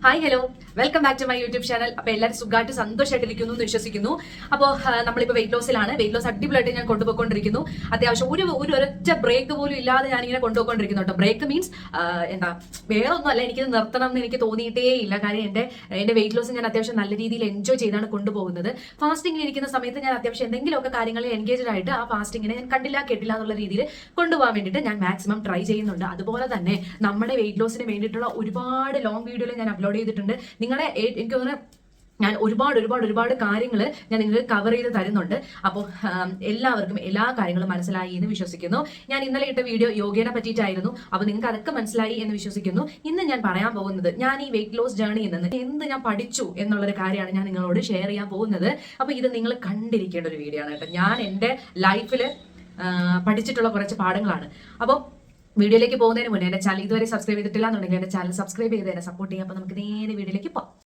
Hi hello welcome back to my YouTube channel അപ്പൊ എല്ലാവരും സുഖമായിട്ട് സന്തോഷമായിട്ടിരിക്കുന്നു എന്ന് വിശ്വസിക്കുന്നു. അപ്പോൾ നമ്മളിപ്പോൾ വെയിറ്റ് ലോസിലാണ് വെയിറ്റ് ലോസ് അടിപൊളിയായിട്ട് ഞാൻ കൊണ്ടുപോയിക്കൊണ്ടിരിക്കുന്നു. അത്യാവശ്യം ഒരു ഒരു ഒരൊറ്റ ബ്രേക്ക് പോലും ഇല്ലാതെ ഞാൻ ഇങ്ങനെ കൊണ്ടുപോയിക്കൊണ്ടിരിക്കുന്നു കേട്ടോ. ബ്രേക്ക് മീൻസ് എന്താ വേറെ ഒന്നും അല്ല എനിക്കിത് നിർത്തണം എന്ന് എനിക്ക് തോന്നിയിട്ടേ ഇല്ല. കാര്യം എന്റെ എന്റെ വെയിറ്റ് ലോസ് ഞാൻ അത്യാവശ്യം നല്ല രീതിയിൽ എൻജോയ് ചെയ്താണ് കൊണ്ടുപോകുന്നത്. ഫാസ്റ്റിംഗിൽ ഇരിക്കുന്ന സമയത്ത് ഞാൻ അത്യാവശ്യം എന്തെങ്കിലുമൊക്കെ കാര്യങ്ങളിൽ എൻഗേജ്ഡ് ആയിട്ട് ആ ഫാസ്റ്റിങ്ങിനെ ഞാൻ കണ്ടില്ല കേട്ടില്ല എന്നുള്ള രീതിയിൽ കൊണ്ടുപോകാൻ വേണ്ടിയിട്ട് ഞാൻ മാക്സിമം ട്രൈ ചെയ്യുന്നുണ്ട്. അതുപോലെ തന്നെ നമ്മുടെ വെയിറ്റ് ലോസിന് വേണ്ടിയിട്ടുള്ള ഒരുപാട് ലോങ് വീഡിയോയിൽ ഞാൻ അപ്ലോഡ് ചെയ്തിട്ടുണ്ട്. നിങ്ങളെ എനിക്ക് തോന്നുന്നു ഞാൻ ഒരുപാട് ഒരുപാട് ഒരുപാട് കാര്യങ്ങൾ ഞാൻ നിങ്ങൾക്ക് കവർ ചെയ്ത് തരുന്നുണ്ട്. അപ്പോൾ എല്ലാവർക്കും എല്ലാ കാര്യങ്ങളും മനസ്സിലായി എന്ന് വിശ്വസിക്കുന്നു. ഞാൻ ഇന്നലെ ഇട്ട വീഡിയോ യോഗേനെ പറ്റിയിട്ടായിരുന്നു. അപ്പോൾ നിങ്ങൾക്ക് അതൊക്കെ മനസ്സിലായി എന്ന് വിശ്വസിക്കുന്നു. ഇന്ന് ഞാൻ പറയാൻ പോകുന്നത് ഞാൻ ഈ വെയിറ്റ് ലോസ് ജേർണിയിൽ നിന്ന് എന്ത് ഞാൻ പഠിച്ചു എന്നുള്ളൊരു കാര്യമാണ് ഞാൻ നിങ്ങളോട് ഷെയർ ചെയ്യാൻ പോകുന്നത്. അപ്പോൾ ഇത് നിങ്ങൾ കണ്ടിരിക്കേണ്ട ഒരു വീഡിയോ ആണ് കേട്ടോ. ഞാൻ എന്റെ ലൈഫിൽ പഠിച്ചിട്ടുള്ള കുറച്ച് പാഠങ്ങളാണ്. അപ്പോൾ വീഡിയോയിലേക്ക് പോകുന്നതിന് മുന്നേ എന്റെ ചാനൽ ഇതുവരെ സബ്സ്ക്രൈബ് ചെയ്തിട്ടില്ല എന്നുണ്ടെങ്കിൽ എന്റെ ചാനൽ സബ്സ്ക്രൈബ് ചെയ്ത് തന്നെ സപ്പോർട്ട് ചെയ്യാം അപ്പോൾ നമുക്ക് നേരെ വീഡിയോയിലേക്ക് പോകാം.